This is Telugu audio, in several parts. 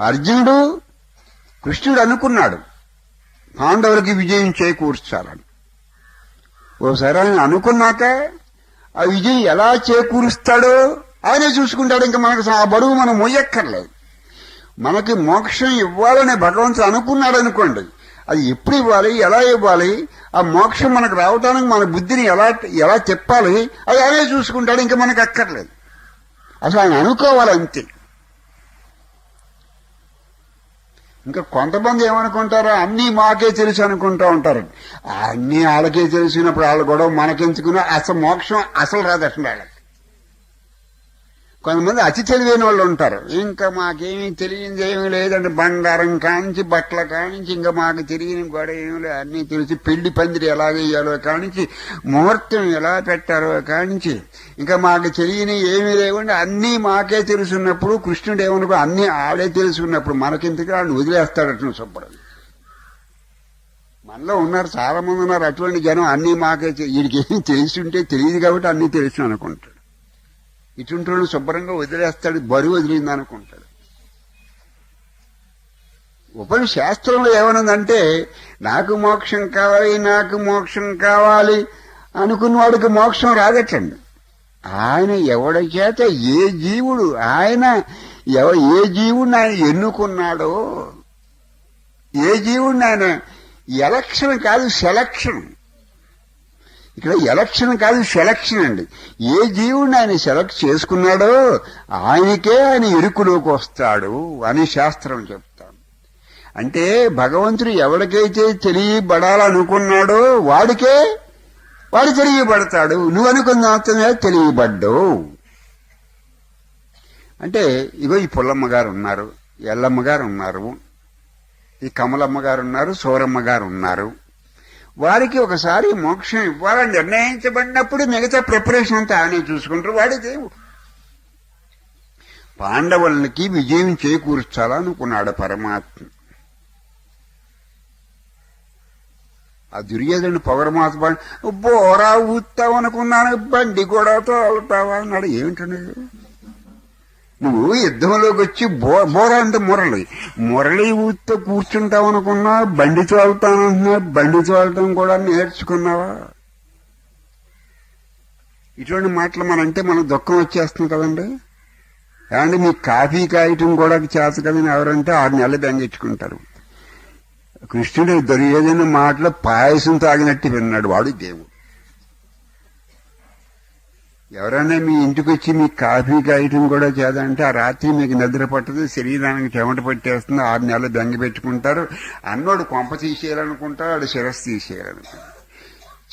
అర్జునుడు కృష్ణుడు అనుకున్నాడు. పాండవులకి విజయం చేకూర్చాలని ఓసారి ఆయన అనుకున్నాక ఆ విజయం ఎలా చేకూరుస్తాడో ఆయనే చూసుకుంటాడు. ఇంకా మనకు ఆ బరువు మనం మొయ్యక్కర్లేదు. మనకి మోక్షం ఇవ్వాలని భగవంతుడు అనుకున్నాడు అనుకోండి. అది ఎప్పుడు ఇవ్వాలి ఎలా ఇవ్వాలి ఆ మోక్షం మనకు రావడానికి మన బుద్ధిని ఎలా ఎలా చెప్పాలి అది ఆయనే చూసుకుంటాడు. ఇంకా మనకు అక్కర్లేదు. అసలు ఆయన అనుకోవాలి అంతే ఇంకా కొంతమంది ఏమనుకుంటారో? అన్నీ మాకే తెలుసు అనుకుంటా ఉంటారు. అన్నీ వాళ్ళకే తెలిసినప్పుడు వాళ్ళు గొడవ మనకెందుకున్నా అసలు మోక్షం అసలు రాదు అసలు వాళ్ళకి. కొంతమంది అతి తెలివైన వాళ్ళు ఉంటారు. ఇంకా మాకేమీ తెలియదు ఏమీ లేదంటే బంగారం కానించి బట్టల కానించి ఇంకా మాకు తెలియని గొడవ ఏమి లేదు. అన్నీ తెలిసి పెళ్ళి పందిరి ఎలా వేయాలో కానించి ముహూర్తం ఎలా పెట్టారో కానించి ఇంకా మాకు తెలియని ఏమీ లేకుండా అన్నీ మాకే తెలుసున్నప్పుడు కృష్ణుడు ఏమనుకో అన్నీ ఆడే తెలుసున్నప్పుడు మనకింతగా ఆయన వదిలేస్తాడట శుభ్రం మనలో ఉన్నారు చాలా మంది ఉన్నారు. అటువంటి జనం అన్నీ మాకే వీడికి ఏం తెలిసి తెలియదు కాబట్టి అన్నీ తెలుసు అనుకుంటాడు. ఇటువంటి వాళ్ళు శుభ్రంగా వదిలేస్తాడు బరువు వదిలింది అనుకుంటాడు ఉపని శాస్త్రంలో ఏమనుందంటే నాకు మోక్షం కావాలి నాకు మోక్షం కావాలి అనుకున్న వాడికి మోక్షం రాదటండి. ఆయన ఎవడి చేత ఏ జీవుడు ఆయన ఎవ ఏ జీవుడిని ఆయన ఎన్నుకున్నాడో ఏ జీవుడిని ఆయన ఎలక్షన్ కాదు సెలక్షన్. ఇక్కడ ఎలక్షన్ కాదు సెలక్షన్ అండి. ఏ జీవుని ఆయన సెలెక్ట్ చేసుకున్నాడో ఆయనకే ఆయన ఇరుకులోకి వస్తాడు అని శాస్త్రం చెప్తాను అంటే భగవంతుడు ఎవరికైతే తెలియబడాలనుకున్నాడో వాడికే వాడు తెలియబడతాడు. నువ్వు అనుకున్న మాత్రమే తెలియబడ్డావు. అంటే ఇగో ఈ పుల్లమ్మ గారు ఉన్నారు ఎల్లమ్మ గారు ఉన్నారు ఈ కమలమ్మ గారు ఉన్నారు సోరమ్మ గారు ఉన్నారు. వారికి ఒకసారి మోక్షం ఇవ్వాలని నిర్ణయించబడినప్పుడు మిగతా ప్రిపరేషన్ అంతా ఆయనే చూసుకుంటారు. వాడి దేవుడు పాండవులకి విజయం చేకూర్చాలనుకున్నాడు పరమాత్మ. ఆ దుర్యోధను పొగరమాత బోరా ఊతావు అనుకున్నాను. బండి కూడా తోలుతావా అన్నాడు. ఏమిటన్నాడు నువ్వు యుద్ధంలోకి వచ్చి బో బోర అంటే మురళి. మురళి ఊరితో కూర్చుంటావు అనుకున్నా బండి తోలుతానంటున్నా బండి తోలటం కూడా నేర్చుకున్నావా? ఇటువంటి మాటలు మన మనకు దుఃఖం వచ్చేస్తుంది కదండి. ఏమంటే మీకు కాఫీ కాయటం కూడా చేత కదని ఎవరంటే ఆరు నెలలు బెంగించుకుంటారు కృష్ణుడు దొరికేదైన మాటలో పాయసం తాగినట్టు విన్నాడు వాడు దేవుడు. ఎవరైనా మీ ఇంటికి వచ్చి మీకు కాఫీ కాయటం కూడా చేదంటే ఆ రాత్రి మీకు నిద్ర పట్టదు శరీరానికి చెమట పట్టేస్తుంది ఆరు నెలలు బెంగ పెట్టుకుంటారు. అన్నోడు కొంప తీసేయాలనుకుంటారు వాడు శిరస్సు తీసేయాలనుకుంటారు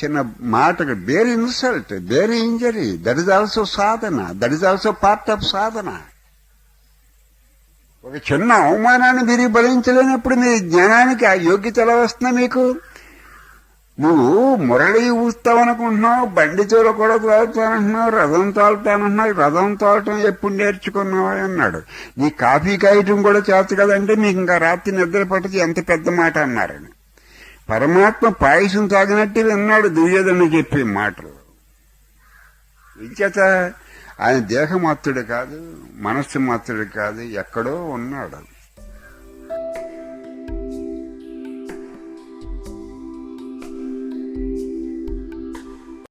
చిన్న మాటకు bear insult bear injury that is also Sadhana that is also part of సాధన. ఒక చిన్న అవమానాన్ని మీరు భరించలేనప్పుడు మీ జ్ఞానానికి ఆ యోగ్యత ఎలా వస్తుందా మీకు? నువ్వు మురళి ఊస్తావనుకుంటున్నావు బండి చోర కూడా తాగుతానంటున్నావు రథం తాగుతానంటున్నావు రథం తోలటం ఎప్పుడు నేర్చుకున్నావా అన్నాడు. నీ కాఫీ కాయటం కూడా చేత కదంటే మీకు ఇంకా రాత్రి నిద్ర పట్టదు ఎంత పెద్ద మాట అన్నారని. పరమాత్మ పాయసం తాగినట్టు విన్నాడు దుర్యోధను చెప్పే మాటలు. ఇంచేత ఆయన దేహమాత్రుడు కాదు మనస్సు మాత్రుడు కాదు ఎక్కడో ఉన్నాడు.